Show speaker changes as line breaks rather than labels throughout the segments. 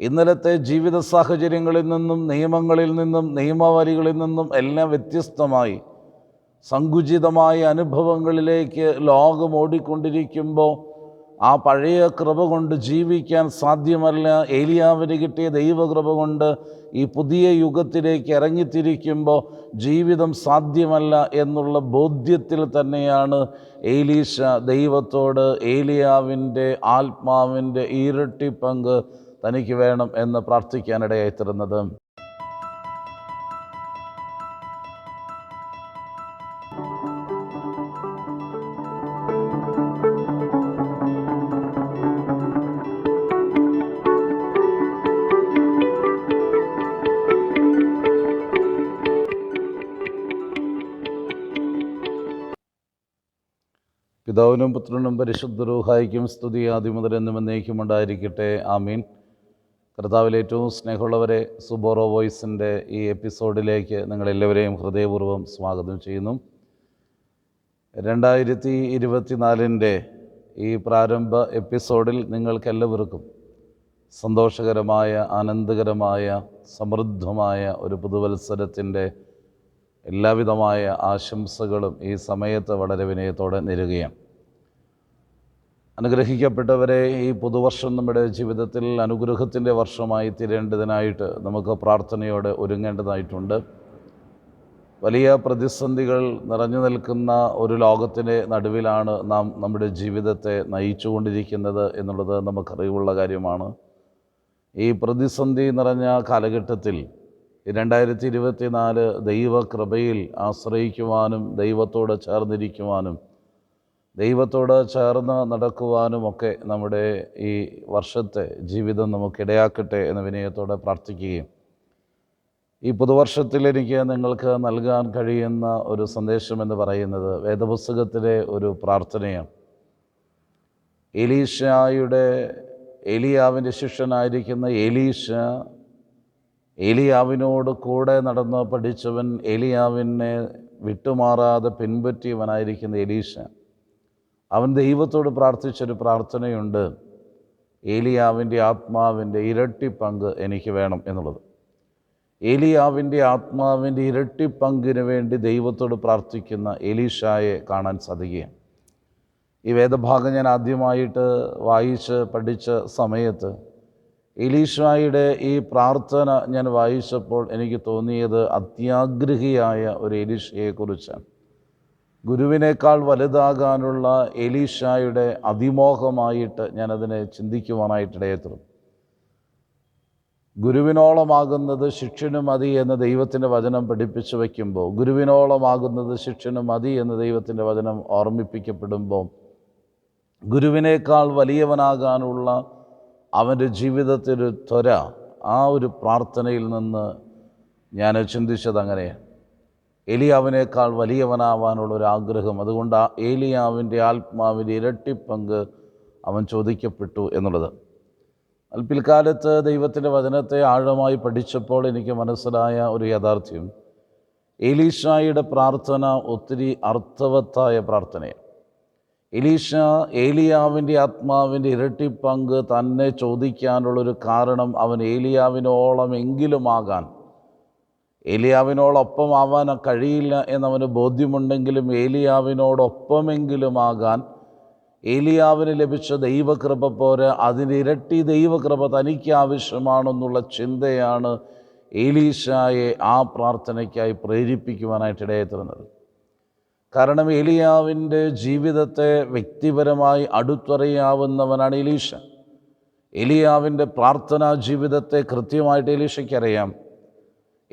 ഇന്നലത്തെ ജീവിത സാഹചര്യങ്ങളിൽ നിന്നും നിയമങ്ങളിൽ നിന്നും നിയമാവലികളിൽ നിന്നും എല്ലാം വ്യത്യസ്തമായി സങ്കുചിതമായ അനുഭവങ്ങളിലേക്ക് ലോകം ഓടിക്കൊണ്ടിരിക്കുമ്പോൾ ആ പഴയ കൃപ കൊണ്ട് ജീവിക്കാൻ സാധ്യമല്ല. ഏലിയാവിന് കിട്ടിയ ദൈവകൃപ കൊണ്ട് ഈ പുതിയ യുഗത്തിലേക്ക് ഇറങ്ങിത്തിരിക്കുമ്പോൾ ജീവിതം സാധ്യമല്ല എന്നുള്ള ബോധ്യത്തിൽ തന്നെയാണ് ഏലീശ ദൈവത്തോട് ഏലിയാവിന്റെ ആത്മാവിന്റെ ഇരട്ടി പങ്ക് തനിക്ക് വേണം എന്ന് പ്രാർത്ഥിക്കാനിടയായിത്തീരുന്നത് പിതാവിനും പുത്രനും പരിശുദ്ധരൂഹായിക്കും സ്തുതി ആദ്യം മുതൽ എന്നും എന്നേക്കും ഉണ്ടായിരിക്കട്ടെ ആമീൻ. കർത്താവിൽ ഏറ്റവും സ്നേഹമുള്ളവരെ സുബോറോ വോയിസിന്റെ ഈ എപ്പിസോഡിലേക്ക് നിങ്ങളെല്ലാവരെയും ഹൃദയപൂർവം സ്വാഗതം ചെയ്യുന്നു. രണ്ടായിരത്തി ഇരുപത്തിനാലിന്റെ ഈ പ്രാരംഭ എപ്പിസോഡിൽ നിങ്ങൾക്കെല്ലാവർക്കും സന്തോഷകരമായ ആനന്ദകരമായ സമൃദ്ധമായ ഒരു പുതുവത്സരത്തിന്റെ എല്ലാവിധമായ ആശംസകളും ഈ സമയത്ത് വളരെ വിനയത്തോടെ നേരുകയാണ്. അനുഗ്രഹിക്കപ്പെട്ടവരെ ഈ പുതുവർഷം നമ്മുടെ ജീവിതത്തിൽ അനുഗ്രഹത്തിന്റെ വർഷമായി തീരേണ്ടതിനായിട്ട് നമുക്ക് പ്രാർത്ഥനയോടെ ഒരുങ്ങേണ്ടതായിട്ടുണ്ട്. വലിയ പ്രതിസന്ധികൾ നിറഞ്ഞു നിൽക്കുന്ന ഒരു ലോകത്തിന്റെ നടുവിലാണ് നാം നമ്മുടെ ജീവിതത്തെ നയിച്ചുകൊണ്ടിരിക്കുന്നത് എന്നുള്ളത് നമുക്കറിവുള്ള കാര്യമാണ്. ഈ പ്രതിസന്ധി നിറഞ്ഞ കാലഘട്ടത്തിൽ രണ്ടായിരത്തി ഇരുപത്തി നാല് ദൈവകൃപയിൽ ആശ്രയിക്കുവാനും ദൈവത്തോട് ചേർന്നിരിക്കുവാനും ദൈവത്തോട് ചേർന്ന് നടക്കുവാനുമൊക്കെ നമ്മുടെ ഈ വർഷത്തെ ജീവിതം നമുക്കിടയാക്കട്ടെ എന്ന് വിനയത്തോടെ പ്രാർത്ഥിക്കുകയും ഈ പുതുവർഷത്തിൽ എനിക്ക് നിങ്ങൾക്ക് നൽകാൻ കഴിയുന്ന ഒരു സന്ദേശം എന്ന് പറയുന്നത് വേദപുസ്തകത്തിലെ ഒരു പ്രാർത്ഥനയാണ്. എലീഷായുടെ എലിയാവിന്റെ ശിഷ്യനായിരിക്കുന്ന എലീഷ എലിയാവിനോട് കൂടെ നടന്ന് പഠിച്ചവൻ എലിയാവിനെ വിട്ടുമാറാതെ പിൻപറ്റിയവനായിരിക്കുന്ന എലീഷ അവൻ ദൈവത്തോട് പ്രാർത്ഥിച്ചൊരു പ്രാർത്ഥനയുണ്ട്. ഏലിയാവിന്റെ ആത്മാവിന്റെ ഇരട്ടി പങ്ക് എനിക്ക് വേണം എന്നുള്ളത്. ഏലിയാവിന്റെ ആത്മാവിന്റെ ഇരട്ടി പങ്കിന് വേണ്ടി ദൈവത്തോട് പ്രാർത്ഥിക്കുന്ന എലീഷായെ കാണാൻ സാധിക്കുകയാണ്. ഈ വേദഭാഗം ഞാൻ ആദ്യമായിട്ട് വായിച്ച് പഠിച്ച സമയത്ത് എലീഷായുടെ ഈ പ്രാർത്ഥന ഞാൻ വായിച്ചപ്പോൾ എനിക്ക് തോന്നിയത് അത്യാഗ്രഹിയായ ഒരു എലീഷയെക്കുറിച്ചാണ് ഗുരുവിനേക്കാൾ വലുതാകാനുള്ള എലീഷായുടെ അതിമോഹമായിട്ട് ഞാനതിനെ ചിന്തിക്കുവാനായിട്ടിടയത്തുള്ളൂ ഗുരുവിനോളമാകുന്നത് ശിക്ഷനു മതി എന്ന് ദൈവത്തിന്റെ വചനം പഠിപ്പിച്ചു വയ്ക്കുമ്പോൾ ഗുരുവിനോളമാകുന്നത് ശിക്ഷനു മതി എന്ന് ദൈവത്തിന്റെ വചനം ഓർമ്മിപ്പിക്കപ്പെടുമ്പോൾ ഗുരുവിനേക്കാൾ വലിയവനാകാനുള്ള അവന്റെ ജീവിതത്തിലൊരു ത്വര ആ ഒരു പ്രാർത്ഥനയിൽ നിന്ന് ഞാൻ ചിന്തിച്ചത് അങ്ങനെയാണ് എലിയാവിനേക്കാൾ വലിയവനാവാനുള്ള ഒരു ആഗ്രഹം. അതുകൊണ്ട് ആ ഏലിയാവിന്റെ ആത്മാവിന്റെ ഇരട്ടിപ്പങ്ക് അവൻ ചോദിക്കപ്പെട്ടു എന്നുള്ളത്. പിൽക്കാലത്ത് ദൈവത്തിന്റെ വചനത്തെ ആഴമായി പഠിച്ചപ്പോൾ എനിക്ക് മനസ്സിലായ ഒരു യാഥാർത്ഥ്യം. എലീഷായുടെ പ്രാർത്ഥന ഒത്തിരി അർത്ഥവത്തായ പ്രാർത്ഥനയാണ്. എലീഷ ഏലിയാവിന്റെ ആത്മാവിന്റെ ഇരട്ടി പങ്ക് തന്നെ ചോദിക്കാനുള്ളൊരു കാരണം അവൻ ഏലിയാവിനോളം എങ്കിലുമാകാൻ ഏലിയാവിനോടൊപ്പം ആവാൻ കഴിയില്ല എന്നവന് ബോധ്യമുണ്ടെങ്കിലും ഏലിയാവിനോടൊപ്പമെങ്കിലുമാകാൻ ഏലിയാവിന് ലഭിച്ച ദൈവകൃപ പോരെ. അതിനിരട്ടി ദൈവകൃപ തനിക്ക് ആവശ്യമാണെന്നുള്ള ചിന്തയാണ് ഏലീഷായെ ആ പ്രാർത്ഥനയ്ക്കായി പ്രേരിപ്പിക്കുവാനായിട്ട് ഇടയെത്തുന്നത് കാരണം ഏലിയാവിന്റെ ജീവിതത്തെ വ്യക്തിപരമായി അടുത്തറിയാവുന്നവനാണ് എലീഷ എലിയാവിന്റെ പ്രാർത്ഥനാ ജീവിതത്തെ കൃത്യമായിട്ട് എലീഷയ്ക്കറിയാം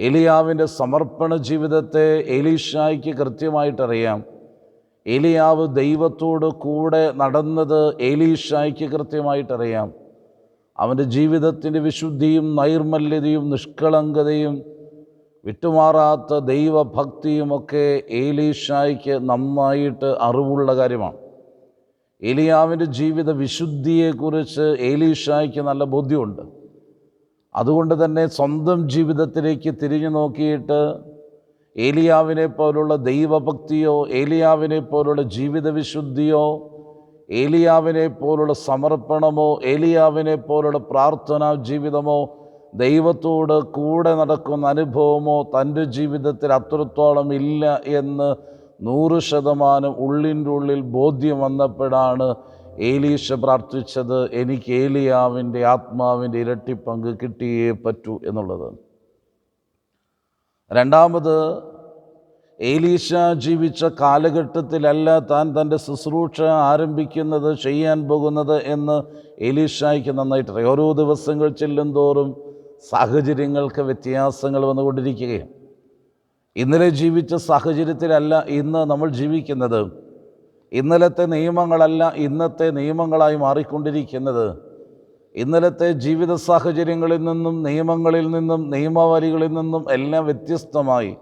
എലിയാവിന്റെ സമർപ്പണ ജീവിതത്തെ എലീഷായ്ക്ക് കൃത്യമായിട്ടറിയാം. എലിയാവ് ദൈവത്തോട് കൂടെ നടന്നത് എലീഷായ്ക്ക് കൃത്യമായിട്ടറിയാം. അവന്റെ ജീവിതത്തിന്റെ വിശുദ്ധിയും നൈർമല്യതയും നിഷ്കളങ്കതയും വിട്ടുമാറാത്ത ദൈവഭക്തിയുമൊക്കെ ഏലീഷായ്ക്ക് നന്നായിട്ട് അറിവുള്ള കാര്യമാണ്. ഏലിയാവിന്റെ ജീവിത വിശുദ്ധിയെക്കുറിച്ച് ഏലീഷായ്ക്ക് നല്ല ബോധ്യമുണ്ട്. അതുകൊണ്ട് തന്നെ സ്വന്തം ജീവിതത്തിലേക്ക് തിരിഞ്ഞു നോക്കിയിട്ട് ഏലിയാവിനെ പോലുള്ള ദൈവഭക്തിയോ ഏലിയാവിനെ പോലുള്ള ജീവിതവിശുദ്ധിയോ ഏലിയാവിനെ പോലുള്ള സമർപ്പണമോ ഏലിയാവിനെ പോലുള്ള പ്രാർത്ഥനാ ജീവിതമോ ദൈവത്തോട് കൂടെ നടക്കുന്ന അനുഭവമോ തന്റെ ജീവിതത്തിൽ അത്രത്തോളം ഇല്ല എന്ന് നൂറ് ശതമാനം ഉള്ളിന്റെ ഉള്ളിൽ ബോധ്യം വന്നപ്പോഴാണ് ഏലീഷ പ്രാർത്ഥിച്ചത് എനിക്ക് ഏലിയാവിന്റെ ആത്മാവിന്റെ ഇരട്ടി പങ്ക് കിട്ടിയേ പറ്റൂ എന്നുള്ളത്. രണ്ടാമത് ഏലീഷ ജീവിച്ച കാലഘട്ടത്തിലല്ല താൻ തന്റെ ശുശ്രൂഷ ആരംഭിക്കുന്നത് ചെയ്യാൻ പോകുന്നത് എന്ന് ഏലീഷായ്ക്ക് നന്നായിട്ടറിയാം. ഓരോ ദിവസങ്ങൾ ചെല്ലും തോറും സാഹചര്യങ്ങൾക്ക് വ്യത്യാസങ്ങൾ വന്നുകൊണ്ടിരിക്കുകയാണ്. ഇന്നലെ ജീവിച്ച സാഹചര്യത്തിലല്ല ഇന്ന് നമ്മൾ ജീവിക്കുന്നത്. ഇന്നലത്തെ നിയമങ്ങളല്ല ഇന്നത്തെ നിയമങ്ങളായി മാറിക്കൊണ്ടിരിക്കുന്നത്. ഇന്നലത്തെ ജീവിത സാഹചര്യങ്ങളിൽ നിന്നും നിയമങ്ങളിൽ നിന്നും നിയമാവലികളിൽ നിന്നും എല്ലാം വ്യത്യസ്തമായി.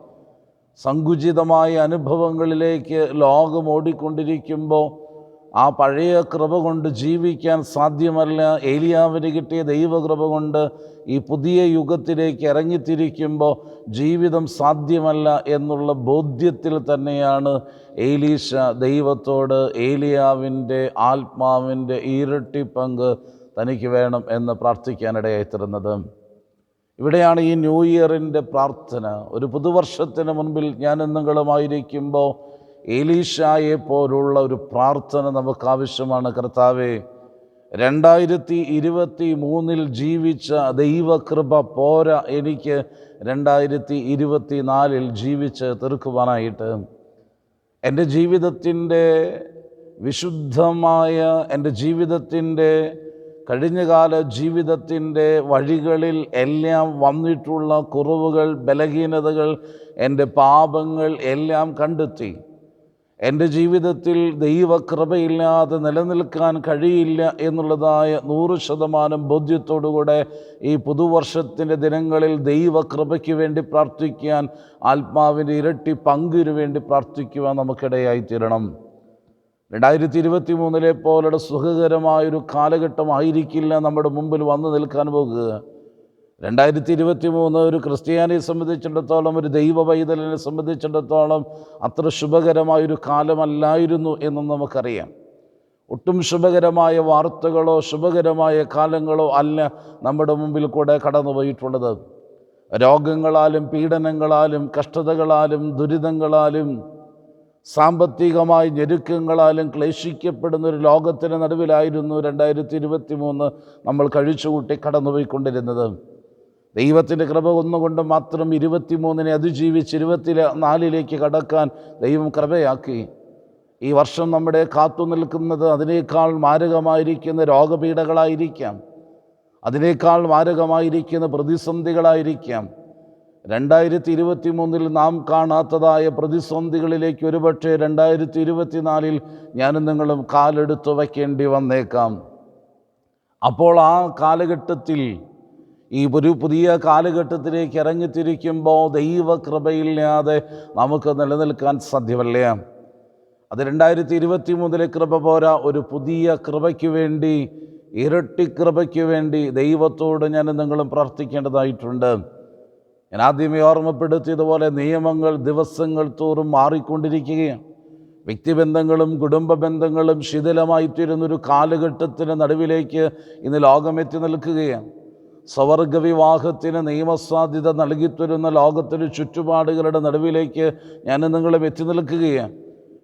സങ്കുചിതമായ അനുഭവങ്ങളിലേക്ക് ലോകം ഓടിക്കൊണ്ടിരിക്കുമ്പോൾ ആ പഴയ കൃപ കൊണ്ട് ജീവിക്കാൻ സാധ്യമല്ല. ഏലിയാവിന് കിട്ടിയ ദൈവകൃപ കൊണ്ട് ഈ പുതിയ യുഗത്തിലേക്ക് ഇറങ്ങിത്തിരിക്കുമ്പോൾ ജീവിതം സാധ്യമല്ല എന്നുള്ള ബോധ്യത്തിൽ തന്നെയാണ് ഏലീശ ദൈവത്തോട് ഏലിയാവിന്റെ ആത്മാവിന്റെ ഇരട്ടി പങ്ക് തനിക്ക് വേണം എന്ന് പ്രാർത്ഥിക്കാനിടയായിത്തീരുന്നത് ഇവിടെയാണ് ഈ ന്യൂ ഇയറിന്റെ പ്രാർത്ഥന. ഒരു പുതുവർഷത്തിന് മുൻപിൽ ഞാൻ നിങ്ങളുമായിരിക്കുമ്പോൾ ഏലീഷായെ പോലുള്ള ഒരു പ്രാർത്ഥന നമുക്ക് ആവശ്യമാണ്. കർത്താവെ രണ്ടായിരത്തി ഇരുപത്തി മൂന്നിൽ ജീവിച്ച ദൈവകൃപ പോരാ എനിക്ക് രണ്ടായിരത്തി ഇരുപത്തി നാലിൽ ജീവിച്ച് തീർക്കുവാനായിട്ട്. എന്റെ ജീവിതത്തിന്റെ വിശുദ്ധമായ എന്റെ ജീവിതത്തിന്റെ കഴിഞ്ഞകാല ജീവിതത്തിന്റെ വഴികളിൽ എല്ലാം വന്നിട്ടുള്ള കുറവുകൾ ബലഹീനതകൾ എന്റെ പാപങ്ങൾ എല്ലാം കണ്ടെത്തി. എന്റെ ജീവിതത്തിൽ ദൈവകൃപയില്ലാതെ നിലനിൽക്കാൻ കഴിയില്ല എന്നുള്ളതായ നൂറ് ശതമാനം ബോധ്യത്തോടുകൂടെ ഈ പുതുവർഷത്തിന്റെ ദിനങ്ങളിൽ ദൈവകൃപയ്ക്ക് വേണ്ടി പ്രാർത്ഥിക്കാൻ ആത്മാവിന്റെ ഇരട്ടി പങ്കിനു വേണ്ടി പ്രാർത്ഥിക്കുവാൻ നമുക്കിടയായിത്തീരണം രണ്ടായിരത്തി ഇരുപത്തി മൂന്നിലെ പോലുള്ള സുഖകരമായൊരു കാലഘട്ടമായിരിക്കില്ല നമ്മുടെ മുമ്പിൽ വന്നു നിൽക്കാൻ പോകുക. രണ്ടായിരത്തി ഇരുപത്തി മൂന്ന് ഒരു ക്രിസ്ത്യാനിയെ സംബന്ധിച്ചിടത്തോളം ഒരു ദൈവ പൈതലിനെ സംബന്ധിച്ചിടത്തോളം അത്ര ശുഭകരമായൊരു കാലമല്ലായിരുന്നു എന്നും നമുക്കറിയാം. ഒട്ടും ശുഭകരമായ വാർത്തകളോ ശുഭകരമായ കാലങ്ങളോ അല്ല നമ്മുടെ മുമ്പിൽ കൂടെ കടന്നുപോയിട്ടുള്ളത്. രോഗങ്ങളാലും പീഡനങ്ങളാലും കഷ്ടതകളാലും ദുരിതങ്ങളാലും സാമ്പത്തികമായ ഞെരുക്കങ്ങളാലും ക്ലേശിക്കപ്പെടുന്ന ഒരു ലോകത്തിന് നടുവിലായിരുന്നു രണ്ടായിരത്തി ഇരുപത്തി മൂന്ന് നമ്മൾ കഴിച്ചുകൂട്ടി കടന്നുപോയിക്കൊണ്ടിരുന്നത്. ദൈവത്തിന്റെ കൃപ ഒന്നുകൊണ്ട് മാത്രം ഇരുപത്തിമൂന്നിനെ അതിജീവിച്ച് ഇരുപത്തി നാലിലേക്ക് കടക്കാൻ ദൈവം കൃപയാക്കി. ഈ വർഷം നമ്മുടെ കാത്തു നിൽക്കുന്നത് അതിനേക്കാൾ മാരകമായിരിക്കുന്ന രോഗപീഠകളായിരിക്കാം. അതിനേക്കാൾ മാരകമായിരിക്കുന്ന പ്രതിസന്ധികളായിരിക്കാം. രണ്ടായിരത്തി ഇരുപത്തി മൂന്നിൽ നാം കാണാത്തതായ പ്രതിസന്ധികളിലേക്ക് ഒരുപക്ഷെ രണ്ടായിരത്തി ഇരുപത്തിനാലിൽ ഞാനും നിങ്ങളും കാലെടുത്തു വയ്ക്കേണ്ടി വന്നേക്കാം. അപ്പോൾ ആ കാലഘട്ടത്തിൽ ഈ ഒരു പുതിയ കാലഘട്ടത്തിലേക്ക് ഇറങ്ങിത്തിരിക്കുമ്പോൾ ദൈവകൃപയില്ലാതെ നമുക്ക് നിലനിൽക്കാൻ സാധ്യമല്ല? അത് രണ്ടായിരത്തി ഇരുപത്തി മൂന്നിലെ കൃപ പോരാ. ഒരു പുതിയ കൃപയ്ക്ക് വേണ്ടി ഇരട്ടി കൃപയ്ക്ക് വേണ്ടി ദൈവത്തോട് ഞാൻ നിങ്ങളും പ്രാർത്ഥിക്കേണ്ടതായിട്ടുണ്ട്. ഞാൻ ആദ്യമേ ഓർമ്മപ്പെടുത്തിയതുപോലെ നിയമങ്ങൾ ദിവസങ്ങൾ തോറും മാറിക്കൊണ്ടിരിക്കുകയാണ്. വ്യക്തിബന്ധങ്ങളും കുടുംബ ബന്ധങ്ങളും ശിഥിലമായിത്തീരുന്നൊരു കാലഘട്ടത്തിന് നടുവിലേക്ക് ഇന്ന് ലോകമെത്തി നിൽക്കുകയാണ്. സ്വവർഗ വിവാഹത്തിന് നിയമസാധ്യത നൽകിത്തരുന്ന ലോകത്തിന് ചുറ്റുപാടുകളുടെ നടുവിലേക്ക് ഞാൻ നിങ്ങളെ എത്തി നിൽക്കുകയാണ്.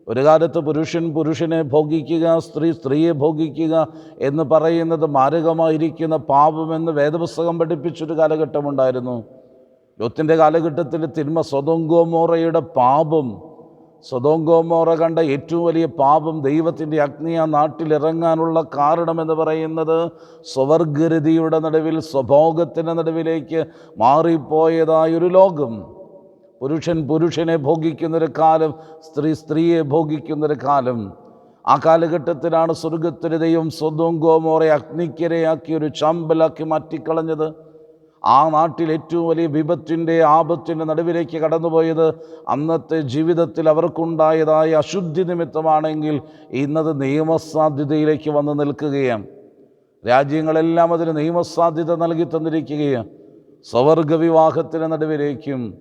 ഒരു കാലത്ത് പുരുഷൻ പുരുഷനെ ഭോഗിക്കുക സ്ത്രീ സ്ത്രീയെ ഭോഗിക്കുക എന്ന് പറയുന്നത് മാരകമായിരിക്കുന്ന പാപമെന്ന് വേദപുസ്തകം പഠിപ്പിച്ചൊരു കാലഘട്ടമുണ്ടായിരുന്നു. ലോത്തിന്റെ കാലഘട്ടത്തിൽ തിന്മ സ്വതങ്കോമോറയുടെ പാപം സ്വതോങ്കോമോറ കണ്ട ഏറ്റവും വലിയ പാപം ദൈവത്തിന്റെ അഗ്നി ആ നാട്ടിലിറങ്ങാനുള്ള കാരണമെന്ന് പറയുന്നത് സ്വവർഗരതിയുടെ നടുവിൽ സ്വഭോഗത്തിന്റെ നടുവിലേക്ക് മാറിപ്പോയതായൊരു ലോകം. പുരുഷൻ പുരുഷനെ ഭോഗിക്കുന്നൊരു കാലം സ്ത്രീ സ്ത്രീയെ ഭോഗിക്കുന്നൊരു കാലം. ആ കാലഘട്ടത്തിലാണ് സ്വർഗത്തിന് ദൈവം സ്വന്തം അഗ്നിക്കരയാക്കി ഒരു ചമ്പലാക്കി മാറ്റിക്കളഞ്ഞത്. ആ നാട്ടിൽ ഏറ്റവും വലിയ വിപത്തിന്റെ ആപത്തിന്റെ നടുവിലേക്ക് കടന്നുപോയത് അന്നത്തെ ജീവിതത്തിൽ അവർക്കുണ്ടായതായ അശുദ്ധി നിമിത്തമാണെങ്കിൽ ഇന്നത് നിയമസാധ്യതയിലേക്ക് വന്ന് നിൽക്കുകയാണ്. രാജ്യങ്ങളെല്ലാം അതിന് നിയമസാധ്യത നൽകി തന്നിരിക്കുകയാണ്. സ്വവർഗ വിവാഹത്തിന് നടുവിലേക്കും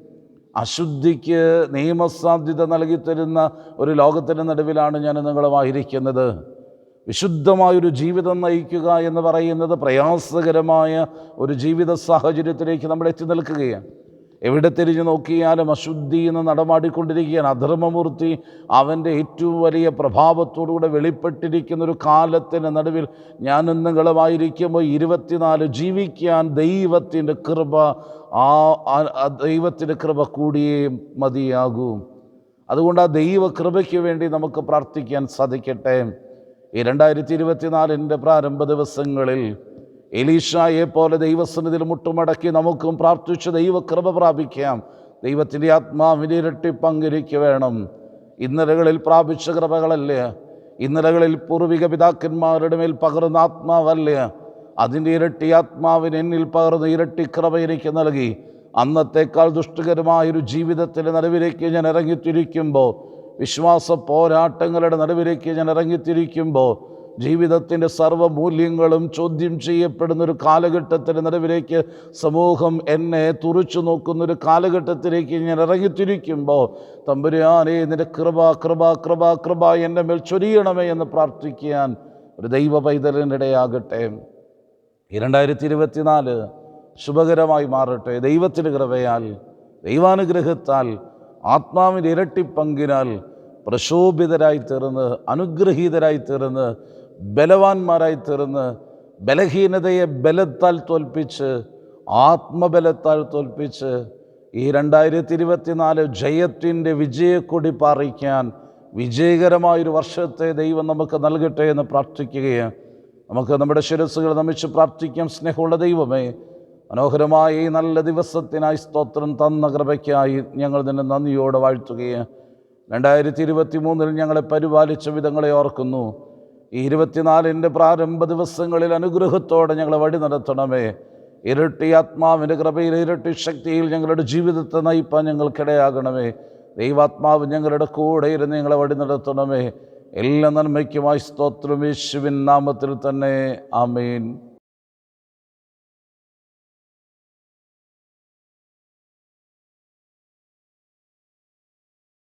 അശുദ്ധിക്ക് നിയമസാധ്യത നൽകി തരുന്ന ഒരു ലോകത്തിന്റെ നടുവിലാണ് ഞാൻ നിങ്ങളുമായിരിക്കുന്നത്. വിശുദ്ധമായൊരു ജീവിതം നയിക്കുക എന്ന് പറയുന്നത് പ്രയാസകരമായ ഒരു ജീവിത സാഹചര്യത്തിലേക്ക് നമ്മൾ എത്തി നിൽക്കുകയാണ്. എവിടെ തിരിഞ്ഞു നോക്കിയാലും അശുദ്ധി എന്ന് നടമാടിക്കൊണ്ടിരിക്കുകയാണ്. അധർമ്മമൂർത്തി അവന്റെ ഏറ്റവും വലിയ പ്രഭാവത്തോടുകൂടെ വെളിപ്പെട്ടിരിക്കുന്ന ഒരു കാലത്തിന് നടുവിൽ ഞാനും നിങ്ങളുമായിരിക്കുമ്പോൾ ഇരുപത്തിനാല് ജീവിക്കാൻ ദൈവത്തിന്റെ കൃപ ആ ദൈവത്തിന്റെ കൃപ കൂടിയേ മതിയാകും. അതുകൊണ്ട് ആ ദൈവ കൃപയ്ക്ക് വേണ്ടി നമുക്ക് പ്രാർത്ഥിക്കാൻ സാധിക്കട്ടെ. ഈ രണ്ടായിരത്തി ഇരുപത്തിനാലിന്റെ പ്രാരംഭ ദിവസങ്ങളിൽ എലീഷായെ പോലെ ദൈവസന്നിധിയിൽ മുട്ടുമടക്കി നമുക്കും പ്രാർത്ഥിച്ച് ദൈവകൃപ പ്രാപിക്കാം. ദൈവത്തിന്റെ ആത്മാവിനെ ഇരട്ടി വേണം. ഇന്നലകളിൽ പ്രാപിച്ച കൃപകളല്ലേ? ഇന്നലകളിൽ പൂർവിക പിതാക്കന്മാരുടെ മേൽ പകർന്ന ആത്മാവല്ലേ? അതിന്റെ ഇരട്ടി ആത്മാവിന് എന്നിൽ പകർന്ന ഇരട്ടി കൃപ എനിക്ക് നൽകി. അന്നത്തേക്കാൾ ദുഷ്ടകരമായൊരു ജീവിതത്തിന്റെ നടുവിലേക്ക് ഞാൻ ഇറങ്ങിത്തിരിക്കുമ്പോൾ വിശ്വാസ പോരാട്ടങ്ങളുടെ നടുവിലേക്ക് ഞാൻ ഇറങ്ങിത്തിരിക്കുമ്പോൾ ജീവിതത്തിന്റെ സർവമൂല്യങ്ങളും ചോദ്യം ചെയ്യപ്പെടുന്നൊരു കാലഘട്ടത്തിന്റെ നടുവിലേക്ക് സമൂഹം എന്നെ തുറച്ചു നോക്കുന്നൊരു കാലഘട്ടത്തിലേക്ക് ഞാൻ ഇറങ്ങിത്തിരിക്കുമ്പോൾ തമ്പുരാനെ നിന്റെ കൃപ കൃപ കൃപ കൃപ എന്റെ മേൽ ചൊരിയണമേ എന്ന് പ്രാർത്ഥിക്കാൻ ഒരു ദൈവ പൈതലിനിടയാകട്ടെ ഈ രണ്ടായിരത്തി ഇരുപത്തിനാല് ശുഭകരമായി മാറട്ടെ. ദൈവത്തിന്റെ കൃപയാൽ ദൈവാനുഗ്രഹത്താൽ ആത്മാവിന്റെ ഇരട്ടി പങ്കിനാൽ പ്രശോഭിതരായി തീർന്ന് അനുഗ്രഹീതരായി തീർന്ന് ബലവാന്മാരായി തീർന്ന് ബലഹീനതയെ ബലത്താൽ തോൽപ്പിച്ച് ആത്മബലത്താൽ തോൽപ്പിച്ച് ഈ രണ്ടായിരത്തി ഇരുപത്തിനാല് ജയത്തിന്റെ വിജയക്കൊടി പാറിക്കാൻ വിജയകരമായൊരു വർഷത്തെ ദൈവം നമുക്ക് നൽകട്ടെ എന്ന് പ്രാർത്ഥിക്കുകയാണ്. നമുക്ക് നമ്മുടെ ശിരസ്സുകൾ നമിച്ച് പ്രാർത്ഥിക്കാം. സ്നേഹമുള്ള ദൈവമേ മനോഹരമായ ഈ നല്ല ദിവസത്തിനായി സ്തോത്രം തന്ന കൃപയ്ക്കായി ഞങ്ങൾ നിന്നെ നന്ദിയോടെ വാഴ്ത്തുകയാണ്. രണ്ടായിരത്തി ഇരുപത്തി മൂന്നിൽ ഞങ്ങളെ പരിപാലിച്ച വിധങ്ങളെ ഓർക്കുന്നു. ഈ ഇരുപത്തിനാലിന്റെ പ്രാരംഭ ദിവസങ്ങളിൽ അനുഗ്രഹത്തോടെ ഞങ്ങളെ വഴി നടത്തണമേ. ഇരട്ടി ആത്മാവിന്റെ കൃപയിൽ ഇരട്ടി ശക്തിയിൽ ഞങ്ങളുടെ ജീവിതത്തെ നയിപ്പാൻ ഞങ്ങൾക്കിടയാകണമേ. ദൈവാത്മാവ് ഞങ്ങളുടെ കൂടെ ഇരുന്ന് ഞങ്ങളെ വഴി നടത്തണമേ. എല്ലാ നന്മയ്ക്കുമായി സ്തോത്രം യേശുവിൻ നാമത്തിൽ തന്നെ. ആമേൻ.